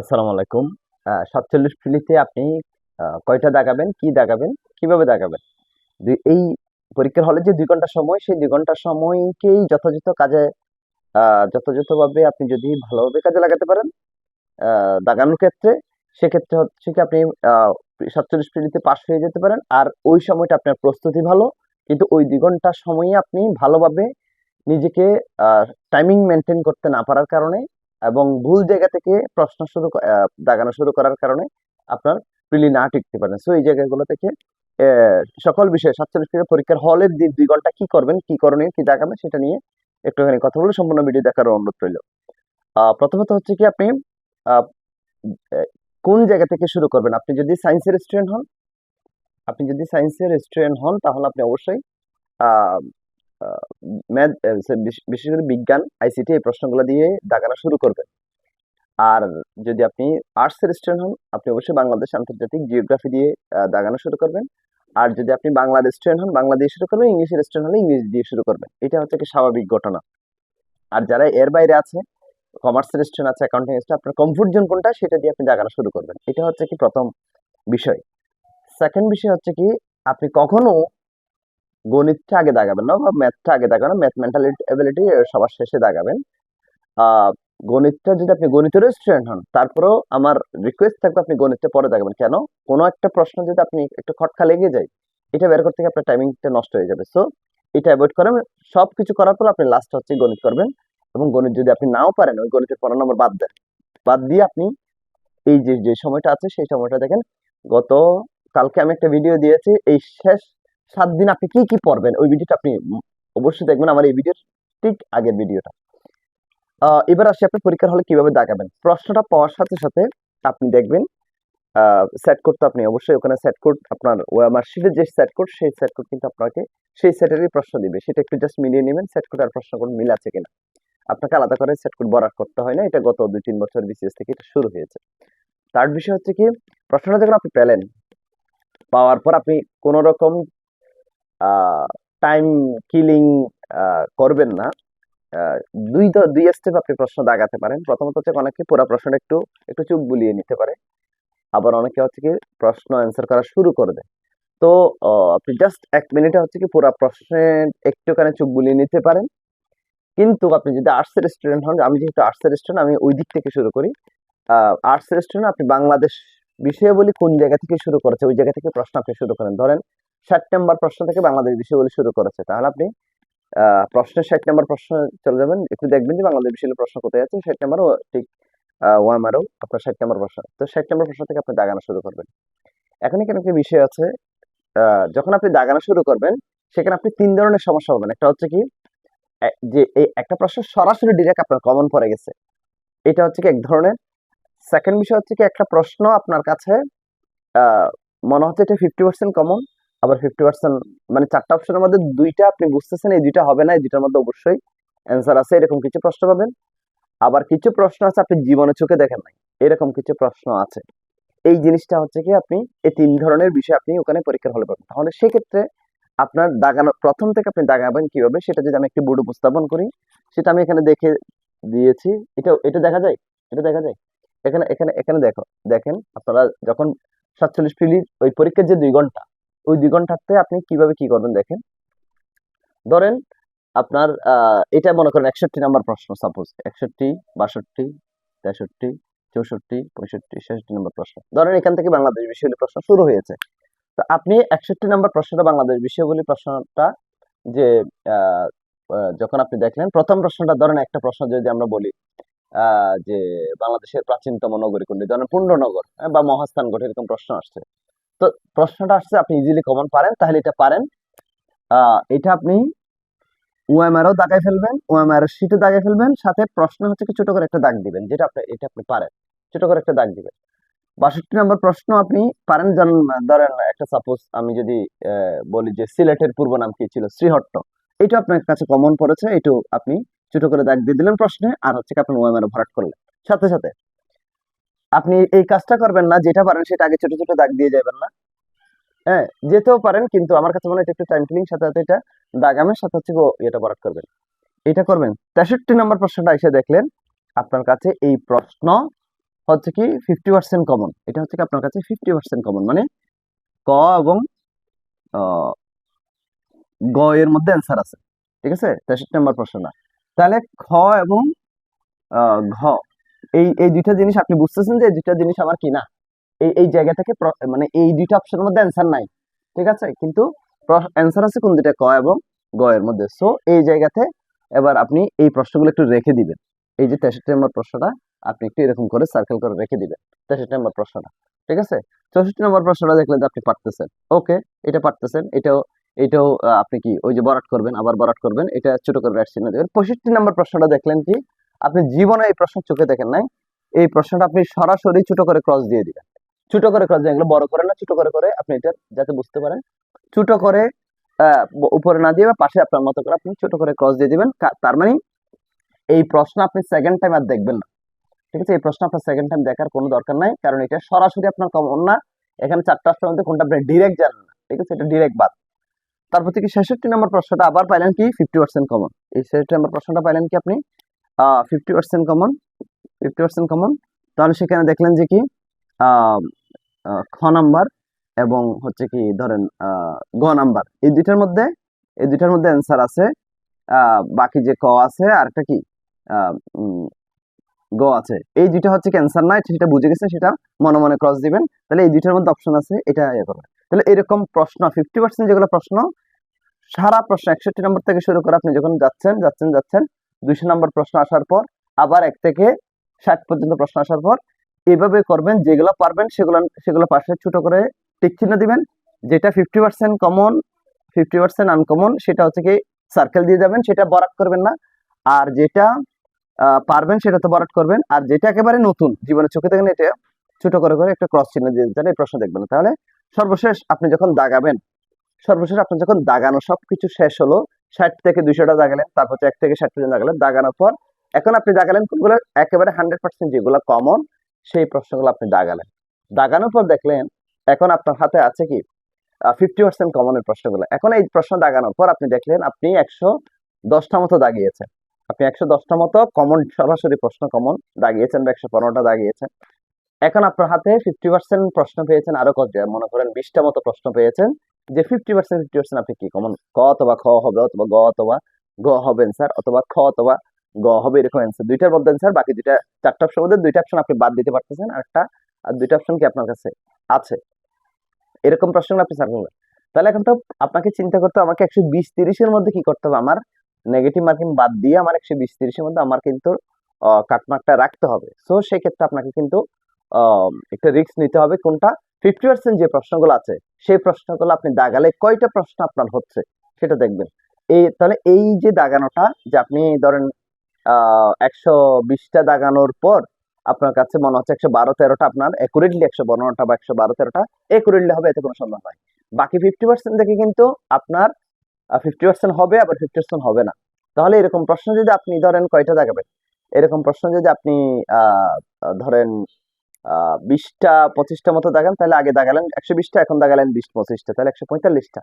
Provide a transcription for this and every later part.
আসসালামু আলাইকুম। সাতচল্লিশ ফিলিতে আপনি কয়টা দাগাবেন কি দাগাবেন কীভাবে দাগাবেন এই পরীক্ষার হলে যে দুই ঘণ্টা সময়, সেই দুই ঘণ্টা সময়কেই যথাযথ কাজে যথাযথভাবে আপনি যদি ভালোভাবে কাজে লাগাতে পারেন দাগানোর ক্ষেত্রে, সেক্ষেত্রে হচ্ছে কি আপনি সাতচল্লিশ ফিলিতে পাশ হয়ে যেতে পারেন। আর ওই সময়টা আপনার প্রস্তুতি ভালো, কিন্তু ওই দুই ঘণ্টা সময়ে আপনি ভালোভাবে নিজেকে টাইমিং মেনটেন করতে না পারার কারণে এবং ভুল জায়গা থেকে প্রশ্ন শুরু দাগানো শুরু করার কারণে আপনার প্রিলি না টিকতে পারেন সো এই জায়গাগুলো থেকে সকল বিষয়ে সাতচল্লিশ মিনিট পরীক্ষার হলের দিন দুই ঘণ্টা কি করবেন, কি করণীয়, কি দাগাবেন সেটা নিয়ে একটুখানি কথা বলে সম্পূর্ণ ভিডিও দেখার অনুরোধ রইল। প্রথমত হচ্ছে কি আপনি কোন জায়গা থেকে শুরু করবেন? আপনি যদি সায়েন্সের স্টুডেন্ট হন, আপনি যদি সায়েন্সের স্টুডেন্ট হন, তাহলে আপনি অবশ্যই ম্যাথ বিশেষ করে বিজ্ঞান আইসিটি এই প্রশ্নগুলো দিয়ে দাগানো শুরু করবেন আর যদি আপনি আর্টসের স্টুডেন্ট হন, আপনি অবশ্যই বাংলাদেশ আন্তর্জাতিক জিওগ্রাফি দিয়ে দাগানো শুরু করবেন। আর যদি আপনি বাংলাদেশ স্টুডেন্ট হন, বাংলা দিয়ে শুরু করবেন, ইংলিশের স্টুডেন্ট হলে ইংলিশ দিয়ে শুরু করবেন। এটা হচ্ছে কি স্বাভাবিক ঘটনা। আর যারা এর বাইরে আছে কমার্সের স্টুডেন্ট আছে অ্যাকাউন্টিং স্টুডেন্ট আপনার কমফোর্ট জোন কোনটা, সেটা দিয়ে আপনি দাগানো শুরু করবেন। এটা হচ্ছে কি প্রথম বিষয়। সেকেন্ড বিষয় হচ্ছে কি, আপনি কখনো গণিতটা আগে দাগাবেন না, বা ম্যাথটা আগে দাগাবেন ম্যাথ মেন্টালিটি এবিলিটি সবার শেষে দাগাবেন গণিতটা যদি আপনি গণিতের স্টুডেন্ট হন, তারপরেও আমার রিকোয়েস্ট থাকবে আপনি গণিতটা পরে দেখাবেন। কেন? কোনো একটা প্রশ্ন যদি আপনি একটু খটকা লেগে যায়, এটা বের করতে গিয়ে আপনার টাইমিংটা নষ্ট হয়ে যাবে। সো এটা অ্যাভয়েড করেন। সব কিছু করার পর আপনি লাস্ট হচ্ছে গণিত করবেন এবং গণিত যদি আপনি নাও পারেন, ওই গণিতের পনেরো নম্বর বাদ দেন। বাদ দিয়ে আপনি এই যে যে সময়টা আছে, সেই সময়টা দেখেন। গত, কালকে আমি একটা ভিডিও দিয়েছি, এই শেষ সাত দিন আপনি কি কি পড়বেন, ওই ভিডিওটা আপনি অবশ্যই দেখবেন আমার এই ভিডিওর ঠিক আগের ভিডিওটা এবার আসি আপনি পরীক্ষার হলে কীভাবে দাগাবেন। প্রশ্নটা পাওয়ার সাথে সাথে আপনি দেখবেন সেট কোড তো আপনি অবশ্যই ওখানে সেট কোড আপনার মার্কশিটের যে সেট কোড সেই সেট কোড কিন্তু আপনাকে সেই সেটেরই প্রশ্ন দিবে। সেটা একটু জাস্ট মিলিয়ে নেবেন সেট কোড আর প্রশ্ন কোড মিল আছে কিনা। আপনাকে আলাদা করে সেট কোড বরাদ করতে হয় না, এটা গত দুই, তিন বছর বিসিএস থেকে এটা শুরু হয়েছে। তার বিষয় হচ্ছে কি, প্রশ্নটা যখন আপনি পেলেন, পাওয়ার পর আপনি কোন রকম টাইম কিলিং করবেন না। দুই দ- দুই স্টেপ আপনি প্রশ্ন দাগাতে পারেন। প্রথমত হচ্ছে অনেকে পুরো প্রশ্নটা একটু একটু চুপ বুলিয়ে নিতে পারে। আবার অনেকে হচ্ছে কি প্রশ্ন অ্যান্সার করা শুরু করে দেয়। তো আপনি জাস্ট এক মিনিটে হচ্ছে কি পুরো প্রশ্নের একটুখানি চুপ বুলিয়ে নিতে পারেন। কিন্তু আপনি যদি আর্টসের স্টুডেন্ট হন, আমি যেহেতু আর্টসের স্টুডেন্ট আমি ওই দিক থেকে শুরু করি। আর্টসের স্টুডেন্ট আপনি বাংলাদেশ বিষয় বলি কোন জায়গা থেকে শুরু করেছে, ওই জায়গা থেকে প্রশ্ন আপনি শুরু করেন। ধরেন ষাট নম্বর প্রশ্ন থেকে বাংলাদেশ বিষয় বলে শুরু করেছে। তাহলে আপনি প্রশ্নের ষাট নম্বর প্রশ্ন চলে যাবেন, একটু দেখবেন যে বাংলাদেশ বিষয়ের প্রশ্ন কোথায় আছে, ষাট নম্বরও ঠিক ওয়ামারও, আপনার ষাট নম্বর প্রশ্ন। তো ষাট নম্বর প্রশ্ন থেকে আপনি দাগানো শুরু করবেন। এখন এখানে একটা বিষয় আছে যখন আপনি দাগানো শুরু করবেন, সেখানে আপনি তিন ধরনের সমস্যা পাবেন। একটা হচ্ছে কি যে এই একটা প্রশ্ন সরাসরি ডিরেক্ট আপনার কমন পড়ে গেছে। এটা হচ্ছে কি এক ধরনের। সেকেন্ড বিষয় হচ্ছে কি, একটা প্রশ্ন আপনার কাছে মনে হচ্ছে এটা ফিফটি পার্সেন্ট কমন আবার ফিফটি পার্সেন্ট মানে চারটা অপশনের মধ্যে দুইটা আপনি বুঝতেছেন, এই দুইটা হবে না, এই দুইটার মধ্যে অবশ্যই অ্যান্সার আছে, এরকম কিছু প্রশ্ন পাবেন। আবার কিছু প্রশ্ন আছে আপনি জীবনে চোখে দেখেন নাই, এরকম কিছু প্রশ্ন আছে। এই জিনিসটা হচ্ছে কি আপনি, এই তিন ধরনের বিষয় আপনি ওখানে পরীক্ষার হলে পাবেন। তাহলে সেক্ষেত্রে আপনার দাগানো, প্রথম থেকে আপনি দাগাবেন কীভাবে, সেটা যদি আমি একটি বোর্ড উপস্থাপন করি, সেটা আমি এখানে দেখে দিয়েছি। এটা এটা দেখা যায়? এটা দেখা যায়? এখানে এখানে এখানে দেখো, দেখেন আপনারা যখন সাতচল্লিশ ফিলির ওই পরীক্ষার যে দুই ঘণ্টা ওই দুই ঘন্টাতে আপনি কীভাবে কি করবেন দেখেন। ধরেন আপনার এটা মনে করেন একষট্টি নাম্বার প্রশ্ন সাপোজ একষট্টি বাষট্টি তেষট্টি চৌষট্টি পঁয়ষট্টি ছেষট্টি নম্বর প্রশ্ন। ধরেন এখান থেকে বাংলাদেশ বিষয়গুলি প্রশ্ন শুরু হয়েছে। তো আপনি একষট্টি নম্বর প্রশ্নটা বাংলাদেশ বিষয়গুলি প্রশ্নটা যে যখন আপনি দেখলেন প্রথম প্রশ্নটা ধরেন একটা প্রশ্ন যদি আমরা বলি যে বাংলাদেশের প্রাচীনতম নগরী কোনটি? ধরেন পূর্ণনগর হ্যাঁ, বা মহাস্থানগড় এরকম প্রশ্ন আসছে। তো প্রশ্নটা আসছে, আপনি ইজিলি কমন পারেন, তাহলে এটা পারেন। এটা আপনি ওএমআরও দাগাই ফেলবেন ওএমআর শিটে দাগাই ফেলবেন, সাথে প্রশ্ন হচ্ছে কি, ছোট করে একটা দাগ দিবেন, যেটা আপনি, এটা আপনি পারেন। ছোট করে একটা দাগ দিবেন। বাষট্টি নম্বর প্রশ্ন আপনি পারেন ধরেন একটা সাপোজ আমি যদি বলি যে সিলেটের পূর্ব নাম কি ছিল? শ্রীহট্ট। এটা আপনার কাছে কমন পড়েছে এটু আপনি ছোট করে দাগ দিয়ে দিলেন প্রশ্নে, আর হচ্ছে কি, আপনি ওএমআর ভরাট করলেন। সাথে সাথে আপনি এই কাজটা করবেন না, যেটা পারেন সেটা আগে ছোট ছোট দাগ দিয়ে যাবেন না। হ্যাঁ যেতেও পারেন, কিন্তু আমার কাছে মনে হয় একটু টাইম কিলিং সাথে সাথে এটা দাগামের সাথে হচ্ছে এটা ভরাট করবেন। এটা করবেন। তেষট্টি নম্বর প্রশ্নটা এসে দেখলেন, আপনার কাছে এই প্রশ্ন হচ্ছে কি ফিফটি পার্সেন্ট কমন এটা হচ্ছে কি আপনার কাছে ফিফটি পার্সেন্ট কমন মানে ক এবং গ এর মধ্যে অ্যান্সার আছে। ঠিক আছে? তেষট্টি নম্বর প্রশ্নটা। তাহলে খ এবং ঘ। এই এই দুইটা জিনিস আপনি বুঝতেছেন যে এই দুইটা জিনিস আমার কি না এই এই জায়গা থেকে মানে এই দুইটা অপশনের মধ্যে অ্যান্সার নাই। ঠিক আছে? কিন্তু অ্যান্সার আছে কোন দুইটা? ক এবং গ এর মধ্যে। সো এই জায়গাতে এবার আপনি এই প্রশ্নগুলো একটু রেখে দিবেন। এই যে তেষট্টি নম্বর প্রশ্নটা, আপনি একটু এরকম করে সার্কেল করে রেখে দিবেন। তেষট্টি নম্বর প্রশ্নটা। ঠিক আছে? চৌষট্টি নম্বর প্রশ্নটা দেখলেন যে আপনি পারতেছেন। ওকে এটা পারতেছেন। এটাও এটাও আপনি কি ওই যে বরাট করবেন, আবার বরাট করবেন। এটা ছোট করে রাইট চিহ্ন দেবেন পঁয়ষট্টি নম্বর প্রশ্নটা দেখলেন কি? আপনি জীবনে এই প্রশ্ন চোখে দেখেন নাই। এই প্রশ্নটা আপনি সরাসরি ছোট করে ক্রস দিয়ে দিবেন। ছোট করে ক্রস দিয়ে বড় করে না, ছোট করে করে আপনি এটা যাতে বুঝতে পারেন। ছোট করে উপরে না দিয়ে বা পাশে আপনার মতো করে আপনি ছোট করে ক্রস দিয়ে দিবেন। তার মানে এই প্রশ্ন আপনি সেকেন্ড টাইম আর দেখবেন না। ঠিক আছে? এই প্রশ্ন আপনার সেকেন্ড টাইম দেখার কোনো দরকার নাই, কারণ এটা সরাসরি আপনার কমন না। এখানে চারটা অপশন মধ্যে কোনটা আপনি ডিরেক্ট জানেন না। ঠিক আছে? এটা ডিরেক্ট বাদ। তারপর থেকে ছেষট্টি নম্বর প্রশ্নটা আবার পাইলেন কি? ফিফটি পার্সেন্ট কমন এই ছেষট্টি নম্বর প্রশ্নটা পাইলেন কি আপনি? Fifty percent common fifty percent common তাহলে সেখানে দেখলেন যে কি খ নাম্বার এবং হচ্ছে কি ধরেন গ নাম্বার। এই দুইটার মধ্যে, এই দুইটার মধ্যে অ্যান্সার আছে। বাকি যে ক আছে আর একটা কি গ আছে। এই দুইটা হচ্ছে ক্যান্সার না সেটা বুঝে গেছে সেটা মনে মনে ক্রস দিবেন। তাহলে এই দুইটার মধ্যে অপশন আছে, এটা ইয়ে করবেন। তাহলে এরকম প্রশ্ন ফিফটি পার্সেন্ট যেগুলো প্রশ্ন, সারা প্রশ্ন একষট্টি নম্বর থেকে শুরু করে আপনি যখন যাচ্ছেন যাচ্ছেন যাচ্ছেন দুইশো নম্বর প্রশ্ন আসার পর, আবার এক থেকে ষাট পর্যন্ত প্রশ্ন আসার পর, এভাবে করবেন, যেগুলো পারবেন সেগুলো সেগুলো পাশে ছোট করে টিক চিহ্ন দিবেন। যেটা fifty percent common fifty percent uncommon সেটা হচ্ছে কি সার্কেল দিয়ে যাবেন, সেটা বরাক করবেন না। আর যেটা পারবেন সেটা তো বরাট করবেন। আর যেটা একেবারে নতুন, জীবনে চোখে দেখেন এটা, ছোট করে করে একটা ক্রস চিহ্ন দিয়ে দিতেন এই প্রশ্ন দেখবেন। তাহলে সর্বশেষ আপনি যখন দাগাবেন, সর্বশেষ আপনি যখন দাগানো সবকিছু শেষ হলো ষাট থেকে দুইশোটা দাগালেন তারপর এক থেকে ষাট পর্যন্ত দাগালেন দাগানোর পর। এখন আপনি দাগালেন কোনগুলো? একেবারে হান্ড্রেড পার্সেন্ট যেগুলো কমন সেই প্রশ্নগুলো আপনি দাগালেন দাগানোর পর দেখলেন, এখন আপনার হাতে আছে কি? ফিফটি পার্সেন্ট কমনের প্রশ্নগুলো। এখন এই প্রশ্ন দাগানোর পর আপনি দেখলেন, আপনি একশো দশটা মতো দাগিয়েছেন। আপনি একশো দশটা মতো কমন সরাসরি প্রশ্ন কমন দাগিয়েছেন বা একশো পনেরোটা দাগিয়েছেন। এখন আপনার হাতে ফিফটি পার্সেন্ট প্রশ্ন পেয়েছেন, আরও কত? মনে করেন বিশটা মতো প্রশ্ন পেয়েছেন। যে ফিফটি পার্সেন্ট ফিফটি পার্সেন্ট আপনি কি কমন? ক অথবা খ হবে, অথবা গ অথবা গ হবে অ্যান্সার অথবা খ অথবা গ হবে এরকম অ্যান্সার দুইটার মধ্যে অ্যান্সার বাকি দুইটা, চারটা অপশন মধ্যে দুইটা অপশন আপনি বাদ দিতে পারতেছেন, আর একটা, আর দুইটা অপশন কি আপনার কাছে আছে? এরকম প্রশ্নগুলো আপনি সার্চ করবেন তাহলে এখন তো আপনাকে চিন্তা করতে আমাকে একশো বিশ তিরিশের মধ্যে কি করতে হবে? আমার নেগেটিভ মার্কিং বাদ দিয়ে আমার একশো বিশ তিরিশের মধ্যে আমার কিন্তু কাটমার্কটা রাখতে হবে। সো সেই ক্ষেত্রে আপনাকে কিন্তু একটা রিস্ক নিতে হবে কোনটা? ফিফটি পার্সেন্ট যে প্রশ্নগুলো আছে সেই প্রশ্নগুলো আপনি দাগালে কয়টা প্রশ্ন আপনার হচ্ছে সেটা দেখবেন। এই তাহলে এই যে দাগানোটা যে আপনি ধরেন একশো বিশটা দাগানোর পর আপনার কাছে মনে হচ্ছে একশো বারো তেরোটা আপনার একুরেটলি একশো বারোটা বা একশো বারো তেরোটা একুরেটলি হবে, এতে কোনো সন্দেহ নাই। বাকি ফিফটি পার্সেন্ট থেকে কিন্তু আপনার ফিফটি পার্সেন্ট হবে, আবার ফিফটি পার্সেন্ট হবে না। তাহলে এরকম প্রশ্ন যদি আপনি ধরেন কয়টা দাগাবেন? এরকম প্রশ্ন যদি আপনি ধরেন বিশটা পঁচিশটা মতো দাগান তাহলে আগে দাগালেন একশো বিশটা, এখন দাগালেন বিশ পঁচিশটা, তাহলে একশো পঁয়তাল্লিশটা।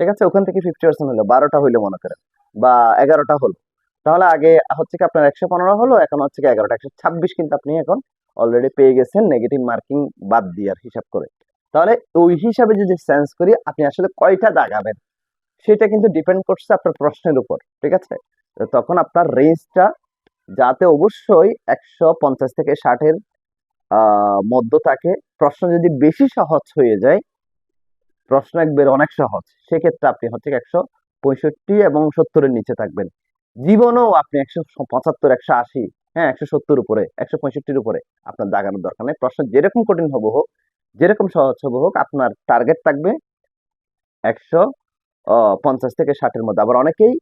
ঠিক আছে? ওখান থেকে ফিফটি পার্সেন্ট হলো, বারোটা হইল মনে করেন, বা এগারোটা হলো। তাহলে আগে হচ্ছে কি আপনার একশো পনেরো হলো, এখন হচ্ছে কি এগারোটা, একশো ছাব্বিশ কিন্তু আপনি এখন অলরেডি পেয়ে গেছেন নেগেটিভ মার্কিং বাদ দিয়ে আর হিসাব করে। তাহলে ওই হিসাবে যদি সেন্স করি, আপনি আসলে কয়টা দাগাবেন? সেটা কিন্তু ডিপেন্ড করছে আপনার প্রশ্নের উপর, ঠিক আছে? তখন আপনার রেঞ্জটা যাতে অবশ্যই একশো পঞ্চাশ থেকে ষাটের মধ্য থাকে। প্রশ্ন যদি বেশি সহজ হয়ে যায়, প্রশ্ন একবার অনেক সহজ। সেক্ষেত্রে আপনি হচ্ছে একশো পঁয়ষট্টি এবং সত্তরের নিচে থাকবেন। জীবনেও আপনি একশো পঁচাত্তর, একশো আশি হ্যাঁ একশো সত্তর উপরে, একশো পঁয়ষট্টির উপরে আপনার দাগানোর দরকার নেই। প্রশ্ন যেরকম কঠিন হবে হোক, যেরকম সহজ হবে হোক, আপনার টার্গেট থাকবে একশো পঞ্চাশ থেকে ষাটের মধ্যে। আবার অনেকেই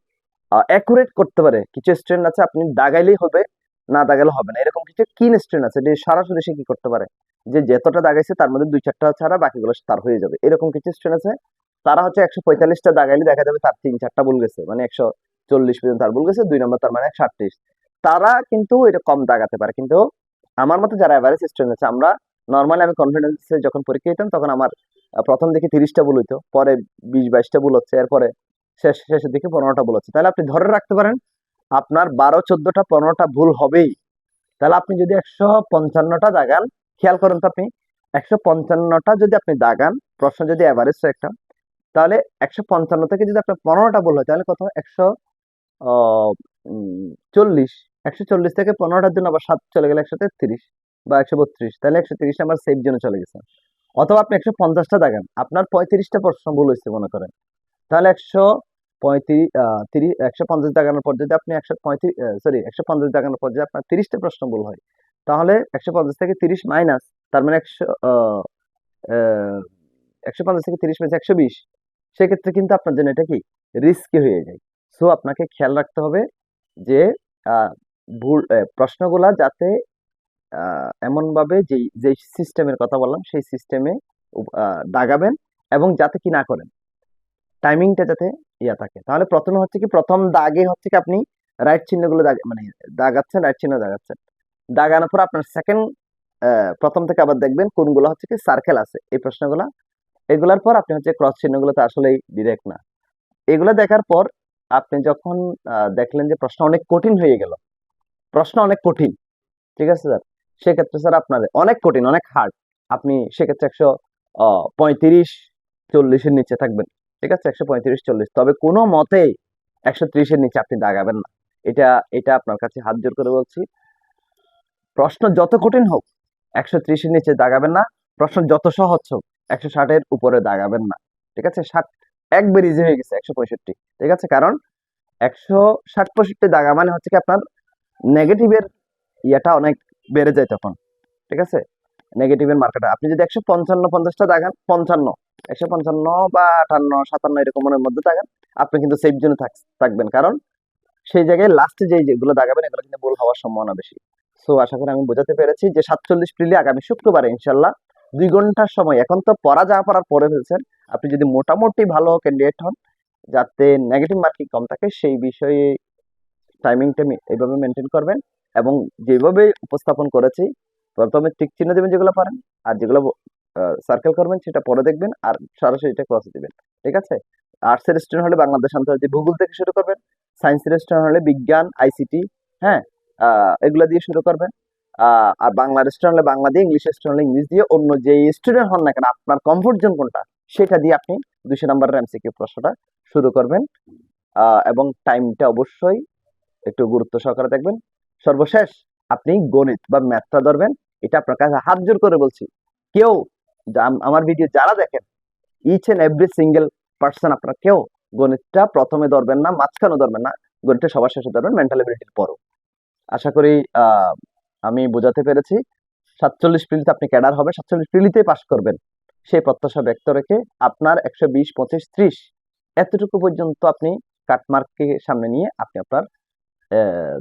অ্যাকুরেট করতে পারে। কিছু স্টুডেন্ট আছে, আপনি দাগাইলেই হবে। না দাগালে হবে না। এরকম কিছু কিন স্টুডেন্ট আছে যে সরাসরি সে কি করতে পারে? যে যতটা দাগাইছে তার মধ্যে দুই চারটা ছাড়া বাকিগুলো তার হয়ে যাবে। এরকম কিছু স্টুডেন্ট আছে। তারা হচ্ছে একশো পঁয়তাল্লিশটা দাগাইলে দেখা যাবে তার তিন চারটা ভুল গেছে। মানে একশো চল্লিশ পর্যন্ত তার ভুল গেছে, দুই নম্বর তার মানে একশো আটত্রিশ। তারা কিন্তু এটা কম দাগাতে পারে। কিন্তু আমার মতো যারা অ্যাভারেজ স্টুডেন্ট আছে, আমরা নর্মালি আমি কনফিডেন্সে যখন পরীক্ষা দিতাম, তখন আমার প্রথম দিকে তিরিশটা ভুল হইতো, পরে বিশ বাইশটা ভুল হচ্ছে, এরপরে শেষ, শেষের দিকে পনেরোটা ভুল হচ্ছে। তাহলে আপনি ধরে রাখতে পারেন আপনার বারো, চোদ্দটা, পনেরোটা ভুল হবেই। তাহলে আপনি যদি একশো পঞ্চান্নটা দাগান, খেয়াল করেন তো আপনি, একশো পঞ্চান্নটা যদি আপনি দাগান, প্রশ্ন যদি অ্যাভারেজ একটা, তাহলে একশো পঞ্চান্ন থেকে যদি আপনার পনেরোটা ভুল হয়, তাহলে কত? একশো চল্লিশ। একশো চল্লিশ থেকে পনেরোটার জন্য আবার সাত চলে গেলে একশো তেত্রিশ বা একশো বত্রিশ। তাহলে একশো তিরিশ আমার সেফ জন্য চলে গেছে। অথবা আপনি একশো পঞ্চাশটা দাগান, আপনার পঁয়ত্রিশটা প্রশ্ন ভুল হয়েছে মনে করেন। তাহলে একশো পঁয়ত্রিশ তিরিশ, একশো পঞ্চাশ দাগানোর পর যদি আপনি একশো পঁয়ত্রিশ সরি একশো পঞ্চাশ দাগানোর পর যদি আপনার তিরিশটা প্রশ্ন ভুল হয়, তাহলে একশো পঞ্চাশ থেকে তিরিশ মাইনাস তার মানে একশো একশো পঞ্চাশ থেকে তিরিশ মাইনাস একশো বিশ, সেক্ষেত্রে কিন্তু আপনার জন্য এটা কি? রিস্কি হয়ে যায়। সো আপনাকে খেয়াল রাখতে হবে যে ভুল প্রশ্নগুলা যাতে এমনভাবে যেই যে সিস্টেমের কথা বললাম, সেই সিস্টেমে দাগাবেন এবং যাতে কি না করেন। টাইমিংটা যাতে ইয়া থাকে। তাহলে প্রথমে হচ্ছে কি, প্রথম দাগে হচ্ছে কি আপনি রাইট চিহ্নগুলো দাগ মানে দাগাচ্ছেন রাইট চিহ্ন দাগাচ্ছেন। দাগানোর পর আপনার সেকেন্ড প্রথম থেকে আবার দেখবেন কোনগুলো হচ্ছে কি সার্কেল আছে। এই প্রশ্নগুলো। এগুলার পর আপনি হচ্ছে ক্রস চিহ্নগুলো তো আসলেই ডিরেক্ট না। এগুলো দেখার পর আপনি যখন দেখলেন যে প্রশ্ন অনেক কঠিন হয়ে গেল। প্রশ্ন অনেক কঠিন। ঠিক আছে স্যার? সেক্ষেত্রে স্যার আপনার অনেক কঠিন, অনেক হার্ড আপনি সেক্ষেত্রে একশো পঁয়ত্রিশ, চল্লিশের নিচে থাকবেন। ঠিক আছে? একশো পঁয়ত্রিশ, চল্লিশ। তবে কোনো মতেই একশো ত্রিশের নিচে আপনি দাগাবেন না। এটা এটা আপনার কাছে হাত জোর করে বলছি। প্রশ্ন যত কঠিন হোক, একশো ত্রিশের নিচে দাগাবেন না। প্রশ্ন যত সহজ হোক, একশো ষাটের উপরে দাগাবেন না। ঠিক আছে? ষাট একবার ইজি হয়ে গেছে, একশো পঁয়ষট্টি। ঠিক আছে? কারণ একশো ষাট পঁয়ষট্টি দাগা মানে হচ্ছে কি আপনার নেগেটিভের ইয়েটা অনেক বেড়ে যায় তখন। ঠিক আছে? নেগেটিভের মার্কেটে আপনি যদি একশো পঞ্চান্ন, পঞ্চাশটা দাগান পঞ্চান্ন, একশো পঞ্চান্ন বা আটান্ন, সাতান্ন এরকমের মধ্যে দাগান আপনি কিন্তু সেফ জোনে থাকবেন। কারণ সেই জায়গায় লাস্টে যে যেগুলো দাগাবেন এগুলো কিন্তু ভুল হওয়ার সম্ভাবনা বেশি। সো আশা করি আমি বোঝাতে পেরেছি যে সাতচল্লিশ প্রিলি আগামী শুক্রবারে ইনশাল্লাহ দুই ঘণ্টার সময়। এখন তো পড়া যা পড়ার পরে ফেলছেন। আপনি যদি মোটামুটি ভালো ক্যান্ডিডেট হন, যাতে নেগেটিভ মার্কিং কম থাকে, সেই বিষয়ে টাইমিংটা এইভাবে মেনটেন করবেন এবং যেভাবে উপস্থাপন করেছি প্রথমে টিক চিহ্ন দেবেন যেগুলো পারেন, আর যেগুলো সার্কেল করবেন সেটা পরে দেখবেন আর সরাসরি এটা ক্রস দিবেন, ঠিক আছে? আর্টসের স্টুডেন্ট হলে বাংলাদেশ আন্তর্জাতিক ভূগোল থেকে শুরু করবেন সায়েন্সের স্টুডেন্ট হলে বিজ্ঞান আইসিটি হ্যাঁ? এগুলো দিয়ে শুরু করবেন আর বাংলা স্টুডেন্ট হলে বাংলা দিয়ে ইংলিশ স্টুডেন্ট হলে ইংলিশ দিয়ে, অন্য যে স্টুডেন্ট হন না কেন, আপনার কমফোর্ট জোন কোনটা, সেটা দিয়ে আপনি দুশো নম্বরের এমসিকিউ প্রশ্নটা শুরু করবেন এবং টাইমটা অবশ্যই একটু গুরুত্ব সহকারে দেখবেন। সর্বশেষ আপনি গণিত বা ম্যাথটা ধরবেন এটা আপনার কাছে হাত জোর করে বলছি। কেউ আমার ভিডিও যারা দেখেন each and every single person আপনার কেউ, গণিতটা প্রথমে ধরবেন না, মাঝখানেও ধরবেন না, গণিতটা সবার শেষে ধরবেন মেন্টাল এবিলিটির পরও। আশা করি আমি বোঝাতে পেরেছি। সাতচল্লিশ প্রিলিতে আপনি ক্যাডার হবে সাতচল্লিশ প্রিলিতে পাশ করবেন। সেই প্রত্যাশা ব্যক্ত রেখে আপনার একশো বিশ, পঁচিশ, ত্রিশ, এতটুকু পর্যন্ত আপনি কাটমার্ককে সামনে নিয়ে আপনি আপনার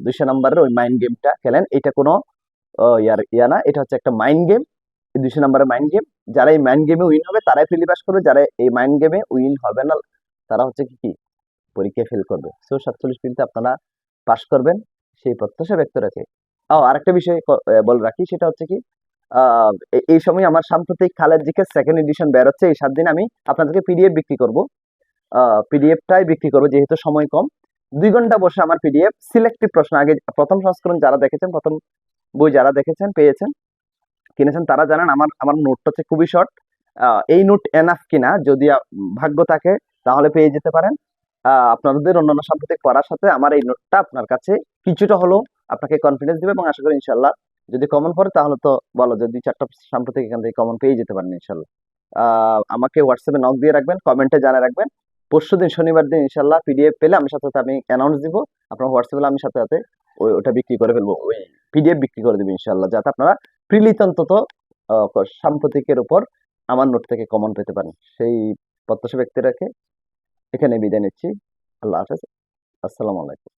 দুইশো নম্বরের ওই মাইন্ড গেমটা খেলেন। এটা কোনো ইয়া না, এটা হচ্ছে একটা মাইন্ড গেম দুইশো নম্বরের মাইন্ড গেম যারা এই মাইন্ড গেমে উইন হবে, তারাই পাস করবে। যারা এই মাইন্ড গেমে উইন হবে না, তারা হচ্ছে কি কি? পরীক্ষায় ফেল করবে। সো সাতচল্লিশ প্রিলিতে আপনারা করবেন, সেই প্রত্যাশা ব্যক্ত রেখে। ও, আরেকটা বিষয় বলে রাখি, সেটা হচ্ছে কি এই সময় আমার সাম্প্রতিক খালের সেকেন্ড এডিশন বের হচ্ছে এই সাত দিন আমি আপনাদেরকে পিডিএফ বিক্রি করব। পিডিএফটাই বিক্রি করব, যেহেতু সময় কম। দুই ঘণ্টা বসে আমার পিডিএফ সিলেক্টিভ প্রশ্ন, আগে প্রথম সংস্করণ যারা দেখেছেন, প্রথম বই যারা দেখেছেন, পেয়েছেন, কিনেছেন, তারা জানেন আমার আমার নোটটা হচ্ছে খুবই শর্ট এই নোট এনাফ কিনা, যদি ভাগ্য থাকে, তাহলে পেয়ে যেতে পারেন। আপনাদের অন্যান্য সাম্প্রতিক পড়ার সাথে আমার এই নোটটা আপনার কাছে কিছুটা হলেও আপনাকে কনফিডেন্স দিবে এবং আশা করি ইনশাল্লাহ যদি কমন পড়ে, তাহলে তো বলো যে দুই, চারটা সাম্প্রতিক এখান থেকে কমন পেয়ে যেতে পারেন ইনশাল্লাহ আমাকে হোয়াটসঅ্যাপে নক দিয়ে রাখবেন কমেন্টে জানিয়ে রাখবেন। পরশু দিন শনিবার দিন ইনশাল্লাহ পিডিএফ পেলে আমি সাথে সাথে আমি অ্যানাউন্স দিব। আপনার হোয়াটসঅ্যাপে আমি সাথে সাথে ওই ওটা বিক্রি করে ফেলব, ওই পিডিএফ বিক্রি করে দেবো ইনশাল্লাহ যাতে আপনারা প্রিলিত অন্তত সাম্প্রতিকের উপর আমার নোট থেকে কমন পেতে পারেন। সেই প্রত্যাশা ব্যক্তি রেখে এখানে বিদায় নিচ্ছি। আল্লাহ হাফেজ। আসসালামু আলাইকুম।